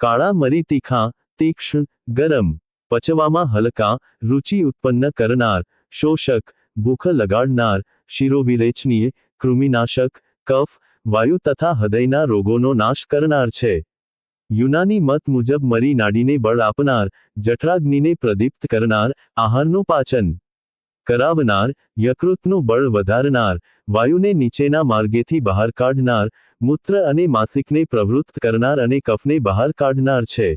કાળા મરી તીખા, તીક્ષ્ણ, ગરમ, પચવામાં હલકા, રુચિ ઉત્પન્ન કરનાર, શોષક, ભૂખ લગાડનાર, શિરોવિરેચનીય, કૃમિનાશક, કફ, વાયુ તથા હૃદયના રોગોનો નાશ કરનાર છે. યુનાની મત મુજબ મરી નાડીને બળ આપનાર, જઠરાગ્નિને પ્રદીપ્ત કરનાર, આહારનું પાચન કરાવનાર, યકૃતનું બળ વધારનાર, વાયુને નીચેના માર્ગેથી બહાર કાઢનાર, મૂત્ર અને માસિકને પ્રવૃત્ત કરનાર અને કફને બહાર કાઢનાર છે.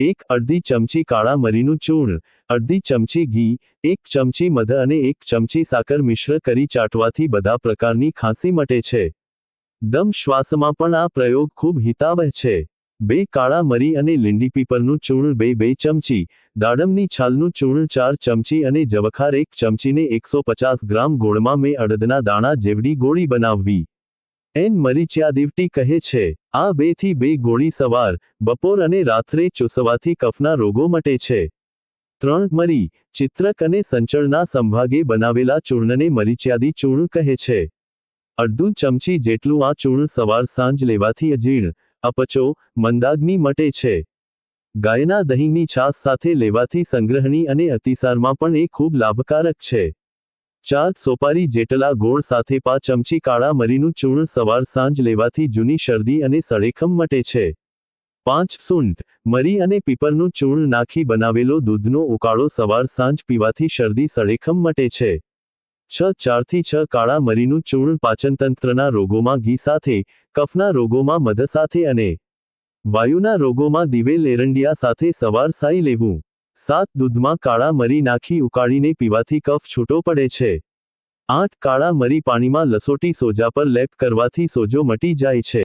એક અડધી ચમચી કાળા મરીનું ચૂર્ણ, અડધી ચમચી ઘી, એક ચમચી મધ અને એક ચમચી સાકર મિશ્ર કરી ચાટવાથી બધા પ્રકારની ખાંસી મટે છે. દમ શ્વાસમાં પણ આ પ્રયોગ ખૂબ હિતાવહ છે. બે કાળા મરી અને લીંડી પીપરનું ચૂર્ણ બે બે ચમચી, દાડમની છાલનું ચૂર્ણ ચાર ચમચી અને જવખાર એક ચમચીને એકસો પચાસ ગ્રામ ગોળમાં મેં અડદના દાણા જેવડી ગોળી બનાવવી. એન મરીચિયા દિવટી કહે છે, આ બેથી બે ગોળી સવાર, બપોર અને રાત્રે ચૂસવાથી કફના રોગો મટે છે. ત્રણ મરી, ચિત્રક અને સંચળના સંભાગે બનાવેલા ચૂર્ણને મરીચિયાદી ચૂર્ણ કહે છે. અડધું ચમચી જેટલું આ ચૂર્ણ સવાર સાંજ લેવાથી અજીર્ણ અપચો, મંદાગ્નિ મટે છે. ગાયના દહીંની છાસ સાથે લેવાથી સંગ્રહણી અને અતિસારમાં પણ એ ખૂબ લાભકારક છે. ચાર સોપારી જેટલા ગોળ સાથે પા ચમચી કાળા મરીનું ચૂર્ણ સવાર સાંજ લેવાથી જૂની શરદી અને સળેખમ મટે છે. પાંચ સૂંઠ, મરી અને પીપરનું ચૂર્ણ નાખી બનાવેલો દૂધનો ઉકાળો સવાર સાંજ પીવાથી શરદી સળેખમ મટે છે. છ, ચારથી છ કાળા મરીનું ચૂર્ણ પાચનતંત્રના રોગોમાં ઘી સાથે, કફના રોગોમાં મધ સાથે અને વાયુના રોગોમાં દિવેલ એરંડિયા સાથે સવાર સાઈ લેવું. સાત, દૂધમાં કાળા મરી નાખી ઉકાળીને પીવાથી કફ છૂટો પડે છે. આઠ, કાળા મરી પાણીમાં લસોટી સોજા પર લેપ કરવાથી સોજો મટી જાય છે.